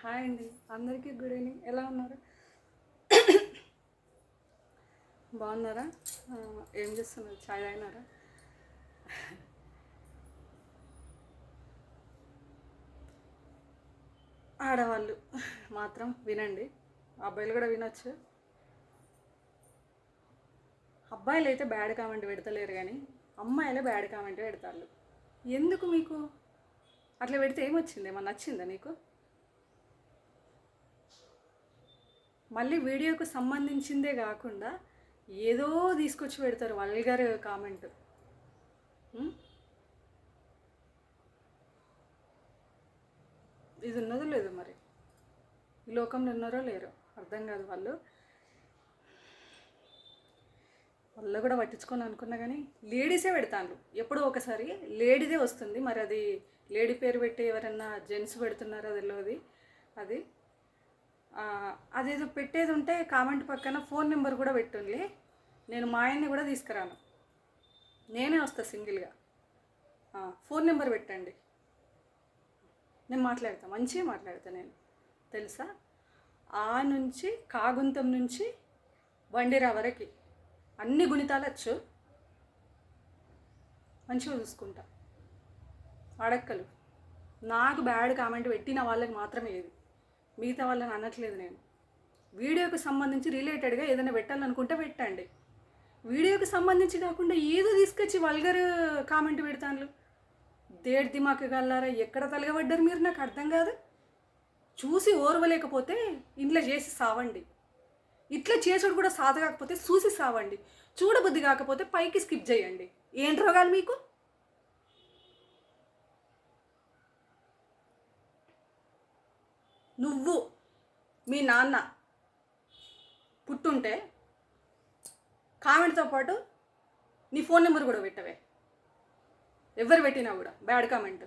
Hi అండి. అందరికీ good evening. ఎలా ఉన్నారు? బాగున్నారా? ఏం చేస్తున్నారు? ఛాయ్ అయినారా ఆడవాళ్ళు మాత్రం వినండి. అబ్బాయిలు కూడా వినొచ్చు. అబ్బాయిలు అయితే బ్యాడ్ కామెంట్ పెడతలేరు కానీ అమ్మాయిలే బ్యాడ్ కామెంట్ పెడతారు. ఎందుకు మీకు? అట్లా పెడితే ఏమొచ్చింది? ఏమన్నా నచ్చిందా నీకు? మళ్ళీ వీడియోకు సంబంధించిందే కాకుండా ఏదో తీసుకొచ్చి పెడతారు వల్గర్ కామెంట్. ఇది ఉన్నదో లేదు మరి? ఈ లోకంలో ఉన్నారో లేరో? అర్థం కాదు వాళ్ళు. వాళ్ళు కూడా పట్టించుకొని అనుకున్నా కానీ లేడీసే పెడతాను ఎప్పుడో ఒకసారి లేడీదే వస్తుంది. మరి అది లేడీ పేరు పెట్టి ఎవరన్నా జెంట్స్ పెడుతున్నారో తెలియదు అది అదేదో పెట్టేది ఉంటే కామెంట్ పక్కన ఫోన్ నెంబర్ కూడా పెట్టుండి. నేను మా ఆయన్ని కూడా తీసుకురాను. నేనే వస్తా సింగిల్గా. ఫోన్ నెంబర్ పెట్టండి. నేను మాట్లాడతా మంచిగా మాట్లాడతా నేను. తెలుసా? ఆ నుంచి కాగుంతం నుంచి వండిరా వరకు అన్ని గుణితాలు వచ్చు. మంచిగా చూసుకుంటా. అడక్కలు. నాకు బ్యాడ్ కామెంట్ పెట్టిన వాళ్ళకి మాత్రమే ఇది మిగతా వాళ్ళని అనట్లేదు నేను. వీడియోకి సంబంధించి రిలేటెడ్గా ఏదైనా పెట్టాలనుకుంటే పెట్టండి. వీడియోకి సంబంధించి కాకుండా ఏదో తీసుకొచ్చి వల్గర్ కామెంట్ పెడతాను దేడి దిమాకు గల్లారా ఎక్కడ తలగబడ్డారు మీరు? నాకు అర్థం కాదు. చూసి ఓర్వలేకపోతే ఇంట్లో చేసి సావండి. ఇట్లా చేసుడు కూడా సాధ కాకపోతే చూసి సావండి. చూడబుద్ధి కాకపోతే పైకి స్కిప్ చేయండి. ఏంటి రోగాలు మీకు? నువ్వు మీ నాన్న పుట్టుంటే కామెంట్తో పాటు నీ ఫోన్ నెంబర్ కూడా పెట్టవే. ఎవరు పెట్టినా కూడా బ్యాడ్ కామెంట్.